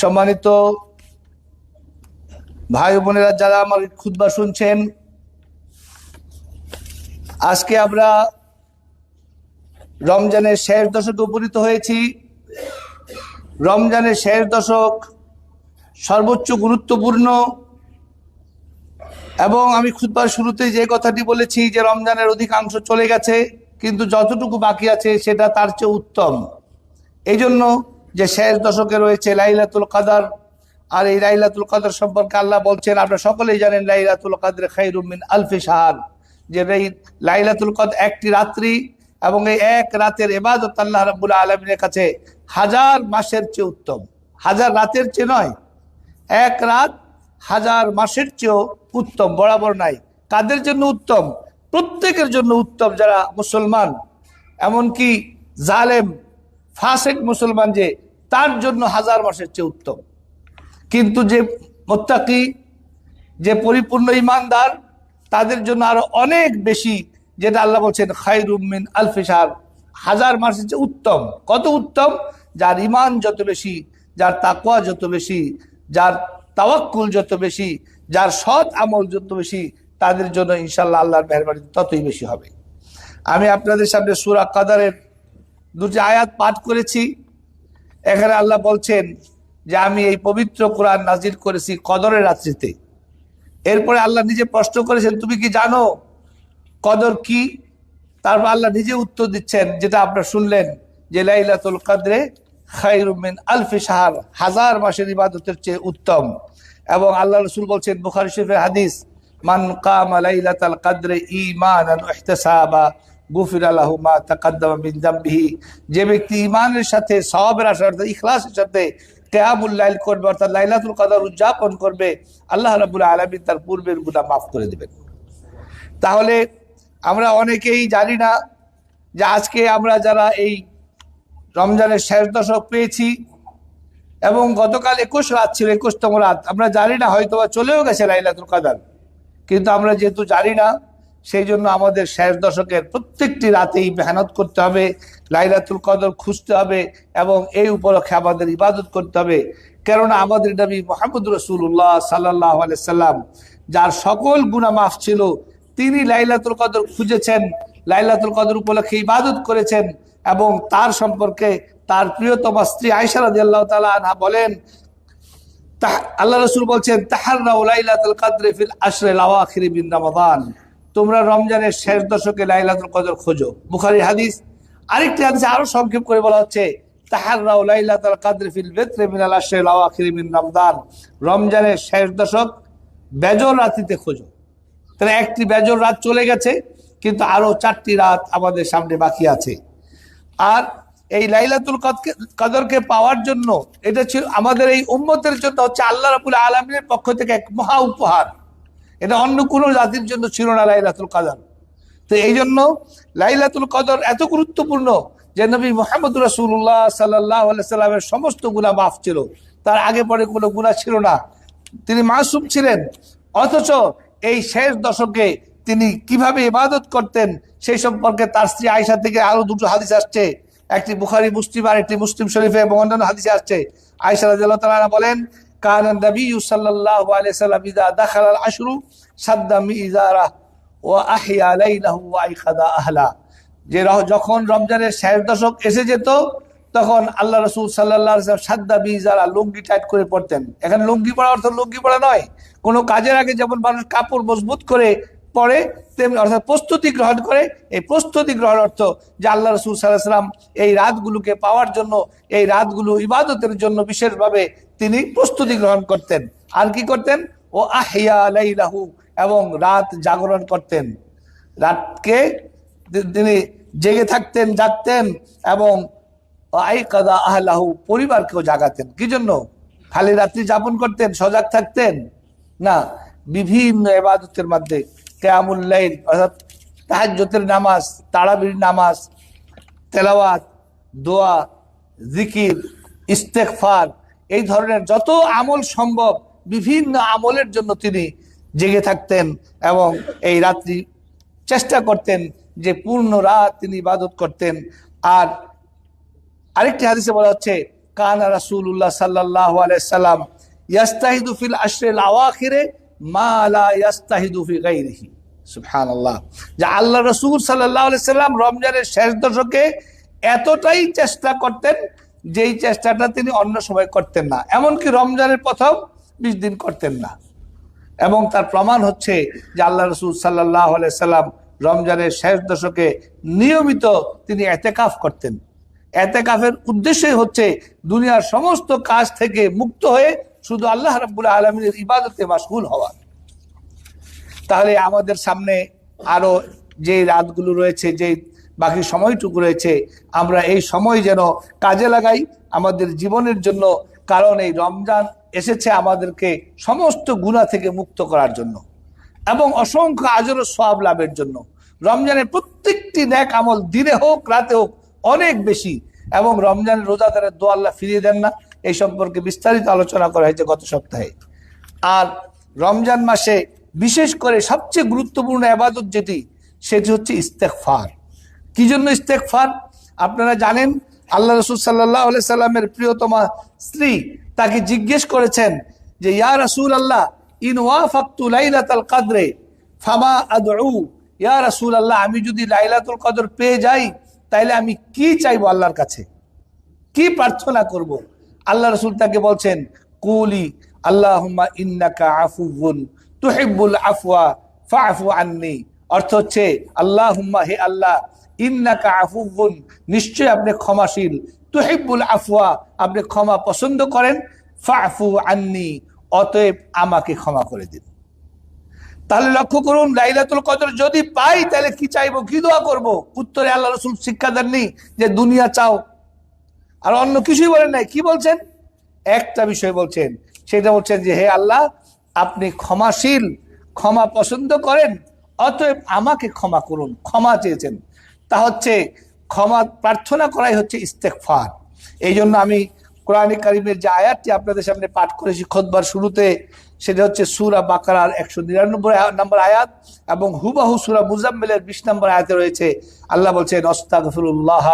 সম্মানিত ভাই বোনেরা যারা আমার খুদবা শুনছেন, আজকে আমরা রমজানের শেষ দশকে উপনীত হয়েছি। রমজানের শেষ দশক সর্বোচ্চ গুরুত্বপূর্ণ এবং আমি খুদবার শুরুতে যে কথাটি বলেছি যে রমজানের অধিকাংশ চলে গেছে, কিন্তু যতটুকু বাকি আছে সেটা তার চেয়ে উত্তম। এই জন্য যে শেষ দশকে রয়েছে লাইলাতুল কাদার। আর এই লাইলাতুল কাদর সম্পর্কে আল্লাহ বলছেন, আপনারা সকলেই জানেন লাইলাতুল কাদর খাইরুমিন আলফি সাহার যে এই লাইলাতুল কদর একটি রাত্রি এবং এই এক রাতের এবাদত আল্লাহ রাবুল আলমিনের কাছে হাজার মাসের চেয়ে উত্তম। হাজার রাতের চেয়ে নয়, এক রাত হাজার মাসের চেয়েও উত্তম, বরাবর নাই। কাদের জন্য উত্তম? প্রত্যেকের জন্য উত্তম যারা মুসলমান। এমনকি জালেম, ফাসেক মুসলমান যে তার জন্য হাজার মাসের চেয়ে উত্তম। কিন্তু যে মোত্তাকি, যে পরিপূর্ণ ইমানদার, তাদের জন্য আরও অনেক বেশি, যেটা আল্লাহ বলছেন খাইরুমিন আলফিসার হাজার মাসের চেয়ে উত্তম। কত উত্তম? যার ইমান যত বেশি, যার তাকুয়া যত বেশি, যার তাওয়াক্কুল যত বেশি, যার সৎ আমল যত বেশি, তাদের জন্য ইনশাল্লাহ আল্লাহর মেহরবানি ততই বেশি হবে। আমি আপনাদের সামনে সুরা কাদারের দুটি আয়াত পাঠ করেছি। এখানে আল্লাহ বলছেন যে আমি এই পবিত্র কোরআন নাজির করেছি কদরের রাত্রিতে। এরপরে আল্লাহ নিজে প্রশ্ন করেছেন, তুমি কি জানো কদর কি? তারপর আল্লাহ নিজে উত্তর দিচ্ছেন, যেটা আপনারা শুনলেন যে লাইলাতুল কাদরে খাইরুমিন আলফি সাহার হাজার মাসের ইবাদতের চেয়ে উত্তম। এবং আল্লাহ রসুল বলছেন, বুখারি শরীফের হাদিস, মান কামা লাইলাতাল কাদরে ওয়া ইহতিসাবা গুফির আল্লাহ মা তাকাদ্দামা যামবিহি যে ব্যক্তি ইমানের সাথে, সওয়াবের আশা, অর্থাৎ ইখলাসের সাথে কেয়ামুল লাইল করবে, অর্থাৎ লাইলাতুল কাদার উদযাপন করবে, আল্লাহ রাবুল আলমিন তার পূর্বের গুণা মাফ করে দেবেন। তাহলে আমরা অনেকেই জানি না যে আজকে আমরা যারা এই রমজানের শেষ দশক পেয়েছি এবং গতকাল একুশ রাত ছিল, একুশতম রাত, আমরা জানি না হয়তো বা চলেও গেছে লাইলাতুল কাদার। কিন্তু আমরা যেহেতু জানি না সেই জন্য আমাদের শেষ দশকের প্রত্যেকটি রাতেই মেহনত করতে হবে, লাইলাতুল কদর খুঁজতে হবে এবং এই উপলক্ষে আমাদের ইবাদত করতে হবে। কেননা আমাদের নবী মোহাম্মদ রসুল্লাহ সাল্লাহ সাল্লাম, যার সকল গুণা মাফ ছিল, তিনি লাইলাতুল কদর খুঁজেছেন, লাইলাতুল কদর উপলক্ষে ইবাদত করেছেন এবং তার সম্পর্কে তার প্রিয়তমা স্ত্রী আয়সা আল্লাহ তালা বলেন আল্লাহ রসুল বলছেন, তাহাররাউ লাইলাতুল কদরে ফিল আশরে লাওয়াখিরি বিন রমাদান। তোমরা রমজানের শেষ দশকে লাইলাতুল কদর খোঁজো। বুখারী হাদিস। আরেকটি হাদিসে আরও সংক্ষেপ করে বলা হচ্ছে, তাহাররাউ লাইলাতুল কদরে ফিল বিত্রে মিনাল আশরে লাওয়াখিরি বিন রমাদান রমজানের শেষ দশক বেজর রাতিতে খোঁজো। তাহলে একটি বেজর রাত চলে গেছে, কিন্তু আরও চারটি রাত আমাদের সামনে বাকি আছে। আর এই লাইলাতুল কদরকে পাওয়ার জন্য এটা ছিল আমাদের এই উম্মতের জন্য হচ্ছে আল্লাহ রাবুল আলমিনের পক্ষ থেকে এক মহা উপহার। এটা অন্য কোনো জাতির জন্য ছিল না লাইলাতুল কদর। তো এই জন্য লাইলাতুল কদর এত গুরুত্বপূর্ণ যে নবী মোহাম্মদ রাসুল্লাহ সাল্লাহ সাল্লামের সমস্ত গুণা মাফ ছিল। তার আগে পরে কোনো গুণা ছিল না। তিনি মাসুম ছিলেন। অথচ এই শেষ দশকে তিনি কীভাবে ইবাদত করতেন সেই সম্পর্কে তার স্ত্রী আয়সা থেকে আরও দুটো হাদিস আসছে। একটি বুখারি, মুসলিম আর একটি মুসলিম শরীফে এবং অন্যান্য হাদিসে আসছে। আয়সা তাআলা বলেন কান النبي صلى الله عليه وسلم إذا دخل العشر সাদ্দা মিজারা ওয়া ليله লাইলাহু أهلا যে যখন রমজানের শেষ দশক এসে যেত, তখন আল্লাহ রসুল সাল্লাহ সাদ্দা বিজারা লুঙ্গি টাইট করে পড়তেন এখানে লুঙ্গি পড়া অর্থ লুঙ্গি পড়া নয়। কোনো কাজের আগে যেমন মানুষ কাপড় মজবুত করে পড়ে, তেমনি অর্থাৎ প্রস্তুতি গ্রহণ করে। এই প্রস্তুতি গ্রহণ অর্থ যে আল্লাহ রসুল সাল্লাহ সাল্লাম এই রাতগুলোকে পাওয়ার জন্য, এই রাতগুলো ইবাদতের জন্য বিশেষভাবে তিনি প্রস্তুতি গ্রহণ করতেন। আর কি করতেন? ও আহিয়া লাইলাহু, এবং রাত জাগরণ করতেন। রাতকে তিনি জেগে থাকতেন, জাগতেন, এবং আই কাদা আহলাহু, পরিবারকেও জাগাতেন। কি জন্য? খালি রাত্রি যাপন করতেন, সজাগ থাকতেন? না, বিভিন্ন এবাদতের মধ্যে কেয়ামুল্লাইল অর্থাৎ তাহাজ্জতের নামাজ তাড়াবির নামাজ, তেলাওয়াত, দোয়া, জিকির ইস্তেকফার এই ধরনের যত আমল সম্ভব বিভিন্ন আমলের জন্য তিনি জেগে থাকতেন এবং এই রাত্রি চেষ্টা করতেন যে পূর্ণ রাত তিনি ইবাদত করতেন। আর আরেকটি হাদিসে বলা হচ্ছে, কানা রাসূলুল্লাহ সাল্লাল্লাহু আলাইহি সাল্লাম ইয়াস্তাহিদু ফিল আশরিল আওয়াখিরে মা লা ইয়াস্তাহিদু ফি গায়রিহি। সুবহানাল্লাহ। যে আল্লাহ রাসূল সাল্লাম রমজানের শেষ দশকে এতটাই চেষ্টা করতেন যেই চেষ্টাটা তিনি অন্য সময় করতেন না। এমনকি রমজানের প্রথম বিশ দিন করতেন না। এবং তার প্রমাণ হচ্ছে যে আল্লাহ রসুল সাল্লাহ সাল্লাম রমজানের শেষ দশকে নিয়মিত তিনি এতেকাফ করতেন। এতেকাফের উদ্দেশ্যই হচ্ছে দুনিয়ার সমস্ত কাজ থেকে মুক্ত হয়ে শুধু আল্লাহ রাব্বুল আলমীর ইবাদতে মাসগুল হওয়া। তাহলে আমাদের সামনে আরও যে রাতগুলো রয়েছে, যে বাকি সময়টুকু রয়েছে, আমরা এই সময় যেন কাজে লাগাই আমাদের জীবনের জন্য, কারণ এই রমজান এসেছে আমাদেরকে সমস্ত গুণা থেকে মুক্ত করার জন্য এবং অসংখ্য আজর সব লাভের জন্য। রমজানের প্রত্যেকটি ন্যাক আমল দিনে হোক, রাতে হোক, অনেক বেশি এবং রমজানের রোজাদারের দোয়া আল্লাহ ফিরিয়ে দেন না। এই সম্পর্কে বিস্তারিত আলোচনা করা হয়েছে গত সপ্তাহে। আর রমজান মাসে বিশেষ করে সবচেয়ে গুরুত্বপূর্ণ আবাদত যেটি, সেটি হচ্ছে ইস্তেকফার কি জন্য ইস্তেকফার আপনারা জানেন, আল্লাহ রসুল সাল্লাহ সাল্লামের প্রিয়তমা স্ত্রী তাকে জিজ্ঞেস করেছেন যে, ইয়া রসুল আল্লাহ ইন ওয়া ওয়াফাক্তু লাইলাতাল কাদরে, ফামা আদউ? ইয়া রসুল আল্লাহ আমি যদি লাইলাতুল কদর পেয়ে যাই, তাইলে আমি কি চাইব আল্লাহর কাছে? কি প্রার্থনা করব? আল্লাহ রসুল তাকে বলছেন, কুলি, আল্লাহুম্মা ইন্নাকা আফুবুন তুহিব্বুল আফওয়া, ফাআফু আন্নি। অর্থ হচ্ছে, আল্লাহুম্মা, হে আল্লাহ, ইন্নাকা আফুবুন নিশ্চয় আপনি ক্ষমাশীল। তুহিব্বুল আফওয়া, আপনি ক্ষমা পছন্দ করেন, ফাআফু আন্নি, অতএব আমাকে ক্ষমা করে দিন। তাহলে লক্ষ্য করুন, লাইলাতুল কদর যদি পাই, তাহলে কি চাইব, কি দোয়া করব? উত্তরে আল্লাহ রসুল শিক্ষা দেননি যে দুনিয়া চাও। আর অন্য কিছুই বলেন নাই, কি বলছেন? একটা বিষয় বলছেন, সেটা বলছেন যে, হে আল্লাহ আপনি ক্ষমাশীল, ক্ষমা পছন্দ করেন, অতএব আমাকে ক্ষমা করুন, ক্ষমা চেয়েছেন। তা হচ্ছে, ক্ষমা প্রার্থনা করাই হচ্ছে ইস্তেকফার এই জন্য আমি কোরআনিক কারিমের যে আয়াতটি আপনাদের সামনে পাঠ করেছি খোদবার শুরুতে, সেটা হচ্ছে সুরা বাকারার একশো নিরানব্বই নম্বর আয়াত এবং হুবাহু সুরা মুজাম্মেলের বিশ নম্বর আয়াতে রয়েছে। আল্লাহ বলছেন, অস্তাগফিরুল্লাহ,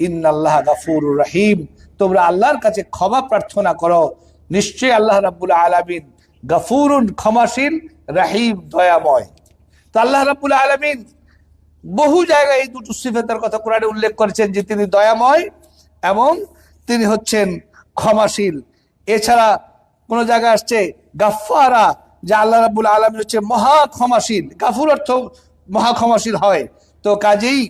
ইন্নাল্লাহ গাফুর রাহিম। তোমরা আল্লাহর কাছে ক্ষমা প্রার্থনা করো। নিশ্চয়ই আল্লাহ রাব্বুল আলামিন গাফুরুন ক্ষমাশীল, রাহিম দয়াময়। তো আল্লাহ রাব্বুল আলামিন বহু জায়গায় এই দুটো সিফেতের কথা কোরআনে উল্লেখ করেছেন যে তিনি দয়াময় এবং তিনি হচ্ছেন ক্ষমাশীল। এছাড়া কোন জায়গায় আসছে গাফারা যে আল্লাহ রাবুল আলমী হচ্ছে মহা ক্ষমাশীল। গাফুর অর্থ মহা ক্ষমাশীল হয়। তো কাজেই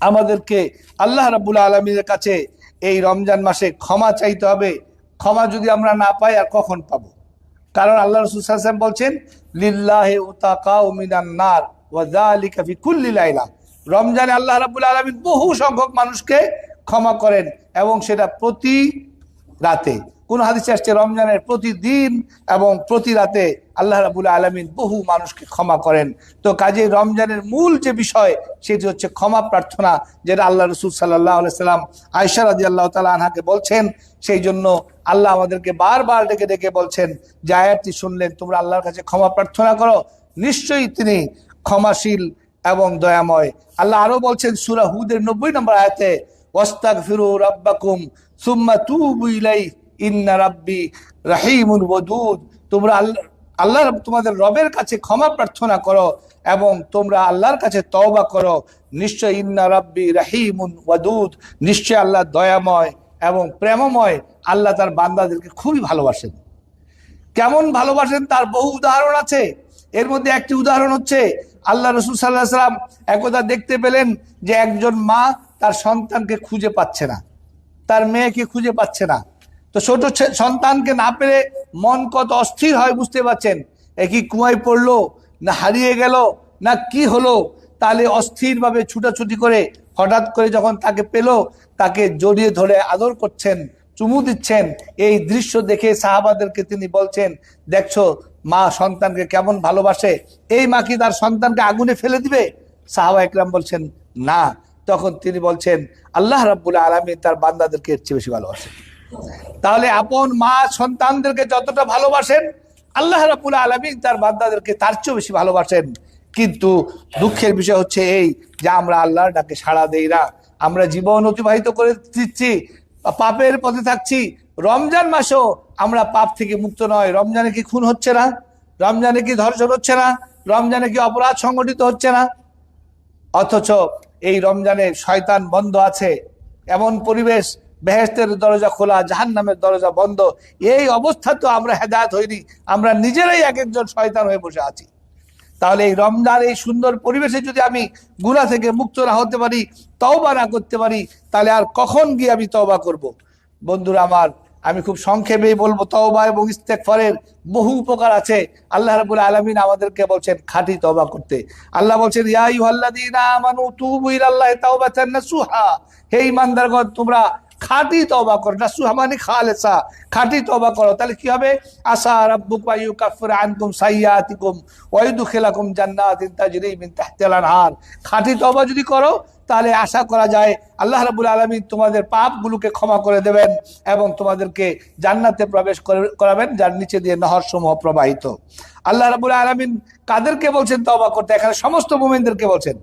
আমাদেরকে আল্লাহ রাবুল আলমীর কাছে এই রমজান মাসে ক্ষমা চাইতে হবে। ক্ষমা যদি আমরা না পাই আর কখন পাবো? কারণ আল্লাহ রসুল সাল্লাম বলছেন, লিল্লাহে নার রমজানে আল্লাহ রাবুল আলমিন বহু সংখ্যক মানুষকে ক্ষমা করেন এবং সেটা প্রতি রাতে। কোন হাদিসে আসছে, রমজানের প্রতিদিন এবং প্রতি রাতে আল্লাহ রাবুল আলমিন বহু মানুষকে ক্ষমা করেন। তো কাজে রমজানের মূল যে বিষয়, সেটি হচ্ছে ক্ষমা প্রার্থনা, যেটা আল্লাহ রসুল সাল্লাহ সাল্লাম আয়সা রাজি আল্লাহ তালা আনহাকে বলছেন। সেই জন্য আল্লাহ আমাদেরকে বারবার ডেকে ডেকে বলছেন যে আয়াতটি শুনলেন, তোমরা আল্লাহর কাছে ক্ষমা প্রার্থনা করো। নিশ্চয়ই তিনি ক্ষমাশীল এবং দয়াময়। আল্লাহ আরও বলছেন, সুরা হুদের নব্বই নম্বর আয়াতে ওস্তাক ফিরু রাব্বাকুম সুম্মা তুবু ইন্না রাব্বি রাহিমুন ওয়াদুদ। তোমরা আল্লাহ আল্লাহ তোমাদের রবের কাছে ক্ষমা প্রার্থনা করো এবং তোমরা আল্লাহর কাছে তওবা করো। নিশ্চয় ইন্না রাব্বি রাহিমুন ওয়াদুদ। নিশ্চয় আল্লাহ দয়াময় এবং প্রেমময় আল্লাহ তার বান্দাদেরকে খুবই ভালোবাসেন। কেমন ভালোবাসেন? তার বহু উদাহরণ আছে। এর মধ্যে একটি উদাহরণ হচ্ছে, আল্লাহ রসুল সাল্লাহ সাল্লাম একদা দেখতে পেলেন যে একজন মা তার সন্তানকে খুঁজে পাচ্ছে না। তার মেয়েকে খুঁজে পাচ্ছে না। তো ছোট সন্তানকে না পেরে মন কত অস্থির হয় বুঝতে পারছেন? একই কুয়ায় পড়ল? না হারিয়ে গেল? না কি হলো? তাহলে অস্থিরভাবে ছুটাছুটি করে হঠাৎ করে যখন তাকে পেল, তাকে জড়িয়ে ধরে আদর করছেন, চুমু দিচ্ছেন, এই দৃশ্য দেখে সাহাবাদেরকে তিনি বলছেন, দেখছ, মা সন্তানকে কেমন ভালোবাসে? এই মা কি তার সন্তানকে আগুনে ফেলে দিবে? সাহাবা একরাম বলছেন, না। তখন তিনি বলছেন, আল্লাহ রাব্বুল আলমী তার বান্দাদেরকে এর চেয়ে বেশি ভালোবাসেন তাহলে আপন মা সন্তানদেরকে যতটা ভালোবাসেন, আল্লাহ রাবুল আলমী তার বান্দাদেরকে তার চেয়েও বেশি ভালোবাসেন। কিন্তু দুঃখের বিষয় হচ্ছে এই যে আমরা আল্লাহর ডাকে সাড়া দেই না। আমরা জীবন অতিবাহিত করে দিচ্ছি, পাপের পথে থাকছি। রমজান মাসও আমরা পাপ থেকে মুক্ত নয়। রমজানে কি খুন হচ্ছে না? রমজানে কি ধর্ষণ হচ্ছে না? রমজানে কি অপরাধ সংগঠিত হচ্ছে না? অথচ এই রমজানে শয়তান বন্ধ আছে। এমন পরিবেশ বেহেস্তের দরজা খোলা জাহান নামের দরজা বন্ধ। এই অবস্থা তো আমরা হেদায়ত হইনি। আমরা নিজেরাই এক একজন শয়তান হয়ে বসে আছি। তাহলে এই রমজান, এই সুন্দর পরিবেশে যদি আমি গুণা থেকে মুক্ত না হতে পারি, তওবা না করতে পারি, তাহলে আর কখন গিয়ে আমি তওবা করব। বন্ধুরা আমার, আমি খুব সংক্ষেপেই বলব, তওবা এবং ইস্তেকফারের বহু উপকার আছে। আল্লাহ রাবুল আলমিন আমাদেরকে বলছেন, খাঁটি তওবা করতে। আল্লাহ বলছেন, ইয়া তাওবাতান নাসুহা। হে ঈমানদারগণ, তোমরা খাঁটি তওবা করো। নাসুহা মানে খালেসা, খাঁটি তওবা করো। তাহলে কি হবে? আসা রাব্বুকা ইউকাফির আনকুম সাইয়্যাতিকুম ওয়া ইউদখিলাকুম জান্নাতিন তাজরি মিন তাহতিল আনহার। খাঁটি তবা যদি করো, তাহলে আশা করা যায় আল্লাহ রাবুল আলমী তোমাদের পাপগুলোকে ক্ষমা করে দেবেন এবং তোমাদেরকে জান্নাতে প্রবেশ করে- করাবেন, যার নিচে দিয়ে নহর সমূহ প্রবাহিত। আল্লাহ রাবুল আলমিন কাদেরকে বলছেন তবা করতে? এখানে সমস্ত মোমেনদেরকে বলছেন।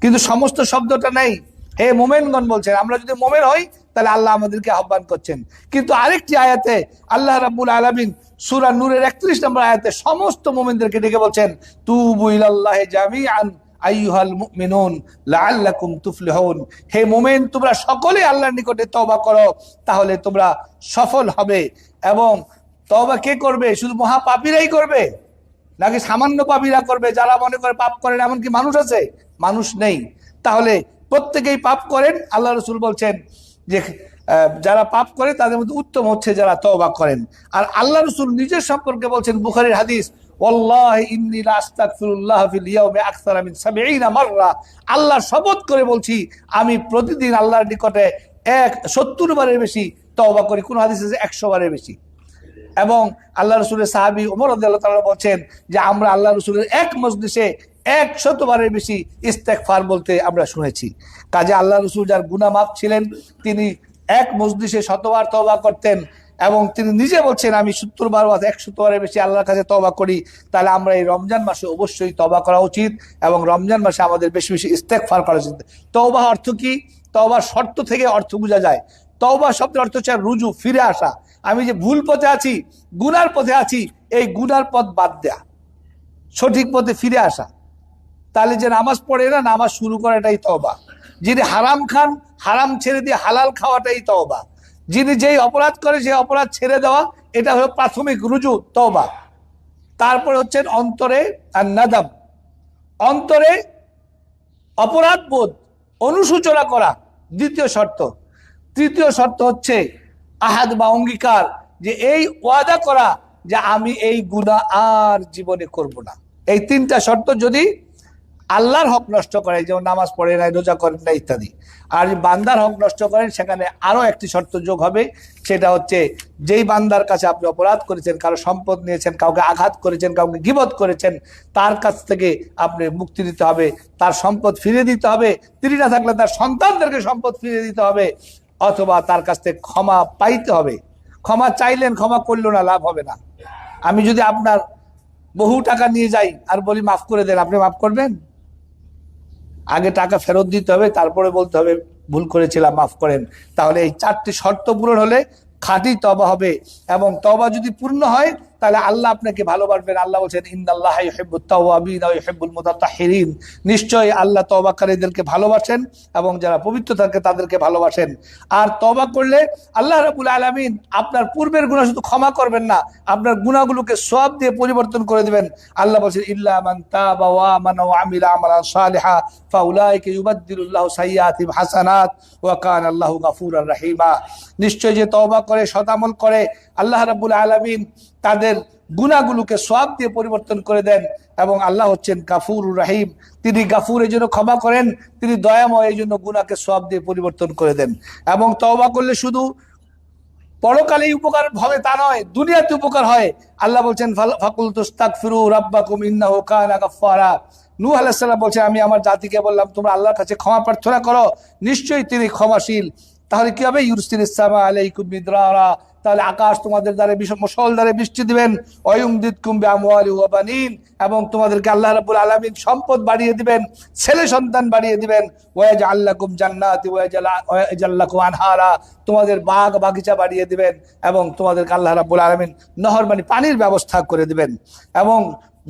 কিন্তু সমস্ত শব্দটা নেই। হে মোমেনগণ বলছেন, আমরা যদি মোমেন হই, তাহলে আল্লাহ আমাদেরকে আহ্বান করছেন। কিন্তু আরেকটি আয়াতে আল্লাহ রাবুল আলামিন সূরা নূরের 31 নম্বর আয়াতে সমস্ত মোমেনদেরকে ডেকে বলছেন, তুবু ইলাল্লাহি জামিআন, আইয়ুহাল মুমিনুন, লাআল্লাকুম তুফলিহুন। হে মোমেন, তোমরা সকলে আল্লাহর নিকটে তওবা করো, তাহলে তোমরা সফল হবে। এবং তওবা কে করবে? শুধু মহাপাপীরাই করবে? নাকি সামান্য পাপীরা করবে? যারা মনে করে পাপ করেন এমন কি মানুষ আছে? মানুষ নেই। তাহলে প্রত্যেকেই পাপ করেন, আল্লাহ রসুল বলছেন যে যারা পাপ করে তাদের মধ্যে উত্তম হচ্ছে যারা তওবা করেন। আর আল্লাহ রসুল নিজের সম্পর্কে বলছেন বুখারীর হাদিস, ওয়াল্লাহি ইন্নী লা আস্তাগফিরুল্লাহ ফিল ইয়াউমি আকসারা 70 মাররা। আল্লাহ শপথ করে বলছি, আমি প্রতিদিন আল্লাহর নিকটে এক সত্তর বারের বেশি তওবা করি। কোন হাদিস আছে একশো বারের বেশি? এবং আল্লাহ রসুলের সাহাবি ওমর আল্লাহ তাআলা বলছেন যে, আমরা আল্লাহ রসুলের এক মজলিসে এক শতবারের বেশি ইস্তেকফার বলতে আমরা শুনেছি। কাজে আল্লাহ রসুল যার গুনামাপ ছিলেন, তিনি এক মজলিসে শতবার তওবা করতেন এবং তিনি নিজে বলছেন, আমি সত্তর বার বা একশতবারের বেশি আল্লাহর কাছে তবা করি, তাহলে আমরা এই রমজান মাসে অবশ্যই তবা করা উচিত এবং রমজান মাসে আমাদের বেশি বেশি ইস্তেকফার করা উচিত। তওবা অর্থ কি? তওবার শর্ত থেকে অর্থ বোঝা যায়। তওবা শব্দের অর্থ হচ্ছে রুজু, ফিরে আসা। আমি যে ভুল পথে আছি, গুনার পথে আছি, এই গুনার পথ বাদ দেয়া। সঠিক পথে ফিরে আসা। তাহলে যে নামাজ পড়ে না, নামাজ শুরু করাটাই তওবা। যিনি হারাম খান, হারাম ছেড়ে দিয়ে হালাল খাওয়াটাই তওবা। যিনি যেই অপরাধ করে, সেই অপরাধ ছেড়ে দেওয়া, এটা হলো প্রাথমিক রুজু, তওবা। তারপরে হচ্ছেন অন্তরে আর নাদাম অন্তরে অপরাধ বোধ অনুসূচনা করা, দ্বিতীয় শর্ত। তৃতীয় শর্ত হচ্ছে আহাদ বা অঙ্গীকার, যে এই ওয়াদা করা যে আমি এই গুনাহ আর জীবনে করব না। এই তিনটা শর্ত যদি আল্লাহর হক নষ্ট করে যেমন নামাজ পড়ে নাই, রোজা করেন না ইত্যাদি। আর বান্দার হক নষ্ট করেন, সেখানে আরও একটি শর্ত যোগ হবে, সেটা হচ্ছে যেই বান্দার কাছে আপনি অপরাধ করেছেন, কারও সম্পদ নিয়েছেন, কাউকে আঘাত করেছেন, কাউকে গিবত করেছেন, তার কাছ থেকে আপনি মুক্তি দিতে হবে, তার সম্পদ ফিরে দিতে হবে, তিনি না থাকলে তার সন্তানদেরকে সম্পদ ফিরে দিতে হবে, অথবা তার কাছ থেকে ক্ষমা পাইতে হবে। ক্ষমা চাইলেন, ক্ষমা করল না, লাভ হবে না। আমি যদি আপনার বহু টাকা নিয়ে যাই আর বলি, মাফ করে দেন, আপনি মাফ করবেন? আগে টাকা ফেরত দিতে হবে, তারপরে বলতে হবে, ভুল করেছিলাম, মাফ করেন। তাহলে এই চারটি শর্ত পূরণ হলে খাঁটি তবা হবে এবং তবা যদি পূর্ণ হয় তাহলে আল্লাহ আপনাকে ভালোবাসবেন। আল্লাহ বলছেন ইন্দাল্লাহ মুতাতাহহিরিন নিশ্চয়ই আল্লাহ তওবাকারীদেরকে ভালোবাসেন এবং যারা পবিত্র থাকে তাদেরকে ভালোবাসেন। আর তবা করলে আল্লাহ রাব্বুল আলামিন আপনার পূর্বের গুনাহ শুধু ক্ষমা করবেন না, আপনার গুনাহগুলোকে সব দিয়ে পরিবর্তন করে দেবেন। আল্লাহ বলছেন, ইল্লা মান তাবা ওয়া হাসানাত নিশ্চয় যে তওবা করে সদামল করে, আল্লাহ রাব্বুল আলামিন তাদের গুনাহগুলোকে সওয়াব দিয়ে পরিবর্তন করে দেন এবং আল্লাহ হচ্ছেন গাফুর রাহিম। তিনি গাফুর এই জন্য ক্ষমা করেন, তিনি দয়াময় এই জন্য গুনাহকে সওয়াব দিয়ে পরিবর্তন করে দেন। এবং তওবা করলে শুধু পরকালে উপকার হবে তা নয়, দুনিয়াতে উপকার হয়। আল্লাহ বলছেন ফাকুল তুস্তাগফিরু রাব্বাকুম ইন্নাহু কানা গাফফারা। নূহ আলাইহিস সালাম বলছে, আমি আমার জাতিকে বললাম, তোমরা আল্লাহর কাছে ক্ষমা প্রার্থনা করো। নিশ্চয়ই তিনি ক্ষমাশীল। তাহলে কি হবে? ইউরসিল ইসলামা আলাইকুম মিদরারা। তাহলে আকাশ তোমাদের দ্বারে মুসল দ্বারা বৃষ্টি দিবেন। অয়ুমদিত কুম্বে আমওয়ালি এবং তোমাদেরকে আল্লাহ রাব্বুল আলামিন সম্পদ বাড়িয়ে দিবেন, ছেলে সন্তান বাড়িয়ে দিবেন। ওয়াজআল্লাকুম জান্নাতি ওয়াজআল্লাকুম আনহারা। তোমাদের বাগ বাগিচা বাড়িয়ে দিবেন এবং তোমাদেরকে আল্লাহ রাব্বুল আলামিন নহর মানে পানির ব্যবস্থা করে দিবেন। এবং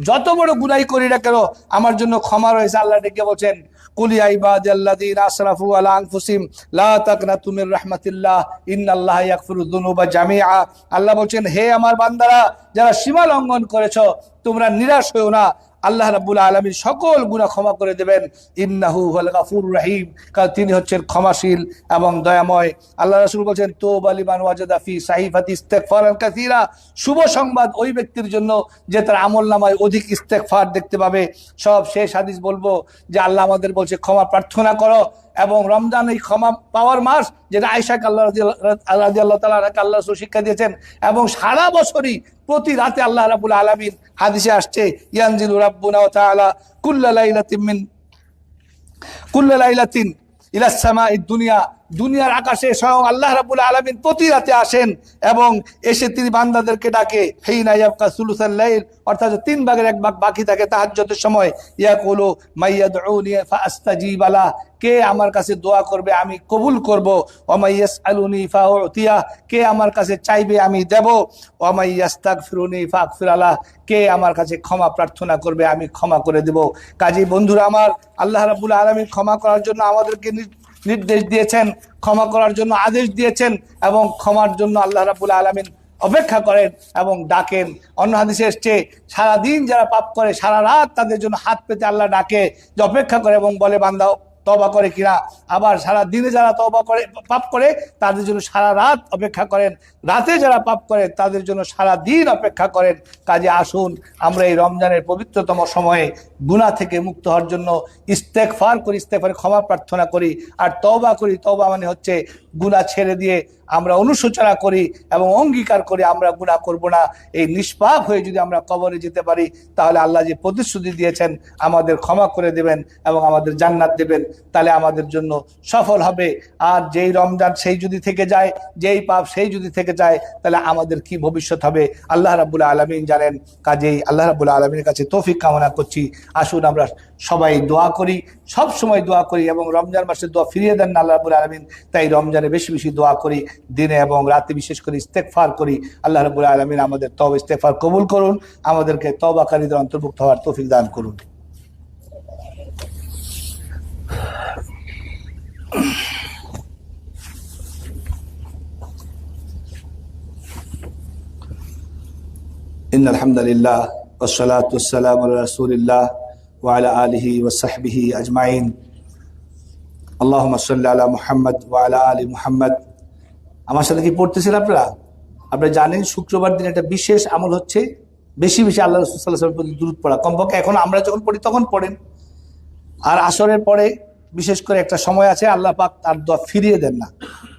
যত বড় গুনাই করি না কেন, আমার জন্য ক্ষমা রয়েছে, আল্লাহ ডেকে বলছেন কুলিয়া ইবাদাল্লাযীনা আসরাফু আলা আনফুসিহিম লা তাকনাতু মির রাহমাতিল্লাহ, ইন্নাল্লাহ ইয়াগফিরুয যুনুবা জামিআ। আল্লাহ বলছেন, হে আমার বান্দারা, যারা সীমা লঙ্ঘন করেছ, তোমরা নিরাশ হও না। আল্লাহ রাব্বুল আলামিন সকল গুনাহ ক্ষমা করে দেবেন। ইন্নাহু হুয়াল গাফুর রহিম। কারণ তিনি হচ্ছেন ক্ষমাশীল এবং দয়াময়। আল্লাহ রাসূল বলছেন, তোবা লিমান ওয়াজাদা ফি সাহিফাতি ইস্তিগফারান কাসীরা। শুভ সংবাদ ওই ব্যক্তির জন্য যে তার আমল নামায় অধিক ইস্তেগফার দেখতে পাবে। সব শেষ হাদিস বলব যে আল্লাহ আমাদের বলছে, ক্ষমা প্রার্থনা করো এবং রমজান এই ক্ষমা পাওয়ার মাস যেটা আয়সাক আল্লাহ রাজি আল্লাহ তালা আল্লাহ শিক্ষা দিয়েছেন এবং সারা বছরই প্রতি রাতে আল্লাহ রাবুল আলমিন হাদিসে আসছে, ইয়ানজিল রাব্বুনা তাআলা কুল্লা লাইলাতিন মিন, কুল্লা লাইলাতিন ইলা সামাই দুনিয়া দুনিয়ার আকাশে স্বয়ং আল্লাহ রাবুল আলমিন প্রতি রাতে আসেন এবং এসে তিনি বান্দাদেরকে ডাকে, হেইনা ইয়াবকা সুলুসাল লাইল অর্থাৎ তিন ভাগের এক ভাগ বাকি থাকে তাহাজ্জুদের সময় ইয়া কুলু ফাআস্তাজিব আলা কে আমার কাছে দোয়া করবে আমি কবুল করব ওমাইয়াস আলুনি ফাউতিয়া কে আমার কাছে চাইবে আমি দেব ওমাইয়াস্তাগফিরুনি ফাগফির আলাহ কে আমার কাছে ক্ষমা প্রার্থনা করবে আমি ক্ষমা করে দেব কাজী বন্ধুরা আমার, আল্লাহ রাবুল আলমী ক্ষমা করার জন্য আমাদেরকে নির্দেশ দিয়েছেন, ক্ষমা করার জন্য আদেশ দিয়েছেন এবং ক্ষমার জন্য আল্লাহ রাবুল আলমিন অপেক্ষা করেন এবং ডাকেন। অন্য হাদিসে এসছে, সারাদিন যারা পাপ করে সারা রাত তাদের জন্য হাত পেতে আল্লাহ ডাকে, যে অপেক্ষা করে এবং বলে বান্দা তবা করে কিনা আবার সারা দিনে যারা তবা করে, পাপ করে, তাদের জন্য সারা রাত অপেক্ষা করেন। রাতে যারা পাপ করে, তাদের জন্য সারা দিন অপেক্ষা করেন। কাজে আসুন, আমরা এই রমজানের পবিত্রতম সময়ে গুণা থেকে মুক্ত হওয়ার জন্য ইস্তেকফার করি ইস্তেকফারে ক্ষমা প্রার্থনা করি। আর তবা করি তবা মানে হচ্ছে গুনাহ ছেড়ে দিয়ে আমরা অনুশোচনা করি এবং অঙ্গীকার করি আমরা গুনাহ করব না। এই নিষ্পাপ হয়ে যদি আমরা কবরে যেতে পারি, তাহলে আল্লাহ যে প্রতিশ্রুতি দিয়েছেন, আমাদের ক্ষমা করে দেবেন এবং আমাদের জান্নাত দেবেন। তাহলে আমাদের জন্য সফল হবে। আর যেই রমজান সেই যদি থেকে যায়, যেই পাপ সেই যদি থেকে যায়, তাহলে আমাদের কি ভবিষ্যৎ হবে? আল্লাহ রাবুল আলমিন জানেন। কাজেই আল্লাহ রাবুল আলমিনের কাছে তৌফিক কামনা করছি। আসুন আমরা সবাই দোয়া করি, সব সময় দোয়া করি এবং রমজান মাসে দোয়া ফিরিয়ে দেন আল্লাহ রাবুল আলমিন। তাই রমজানে বেশি বেশি দোয়া করি দিনে এবং রাতে বিশেষ করে ইস্তেকফার করি আল্লাহ রাবুল আলমিন আমাদের তব ইস্তেকফার কবুল করুন আমাদেরকে তবাকারীদের অন্তর্ভুক্ত হওয়ার তৌফিক দান করুন إن الحمد لله والصلاة والسلام على رسول الله وعلى آله وصحبه أجمعين আল্লাহ সাল্লাহ মুহাম্মদ ওয়ালা আলী মোহাম্মদ। আমার সাথে কি পড়তেছেন আপনারা? আপনারা জানেন শুক্রবার দিন একটা বিশেষ আমল হচ্ছে, বেশি বেশি আল্লাহ রসুল্লাহামের প্রতি দূর পড়া। কমপক্ষে এখন আমরা যখন পড়ি তখন পড়েন। আর আসরের পরে বিশেষ করে একটা সময় আছে, আল্লাহ পাক তার দোয়া ফিরিয়ে দেন না।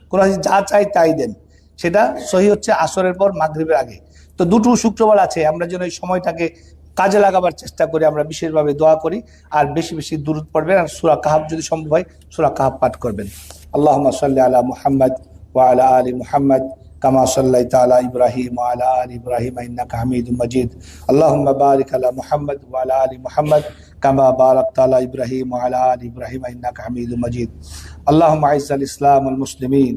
কোনো যা চাই তাই দেন। সেটা সহি হচ্ছে আসরের পর মাগরীবের আগে। তো দুটো শুক্রবার আছে, আমরা যেন এই সময়টাকে কাজে লাগাবার চেষ্টা করি, আমরা বিশেষভাবে দোয়া করি, আর বেশি বেশি দূরত পড়বেন, আর সুরা কাহাব যদি সম্ভব হয়, সুরা কাহাব পাঠ করবেন। আল্লাহ সাল্লি আলা মুহাম্মদ ওয়া আলা আলী মুহাম্মদ كما صليت على إبراهيم وعلى آل إبراهيم إنك حميد مجيد. اللهم بارك على محمد وعلى آل محمد كما باركت على إبراهيم وعلى آل إبراهيم إنك حميد مجيد. اللهم أعز الإسلام والمسلمين.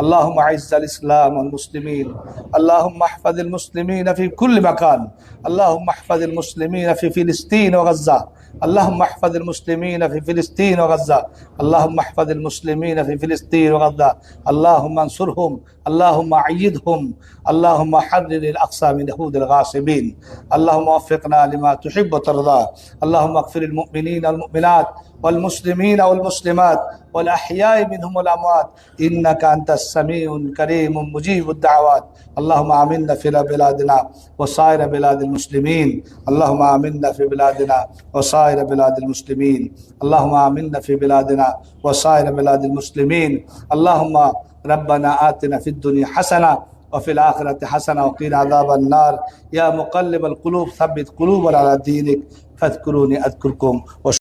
اللهم أعز الإسلام والمسلمين. اللهم احفظ المسلمين في كل مكان. اللهم احفظ المسلمين في فلسطين وغزة. اللهم احفظ المسلمين في فلسطين وغزة. اللهم احفظ المسلمين في فلسطين وغزة. اللهم انصرهم. اللهم أعيدهم. اللهم حرر الأقصى من يهود الغاصبين. اللهم وفقنا لما تحب وترضى. اللهم اغفر المؤمنين والمؤمنات. والمسلمين والمسلمات والأحياء منهم والأموات. إنك أنت السميع الكريم مجيب الدعوات. اللهم آمنا في بلادنا وسائر بلاد المسلمين. اللهم آمنا في بلادنا وسائر بلاد المسلمين. اللهم آمنا في بلادنا وسائر بلاد المسلمين. اللهم ربنا آتنا في الدنيا حسنة وفي الآخرة حسنة وقنا عذاب النار. يا مقلب القلوب ثبت قلوبنا على دينك. فاذكروني أذكركم.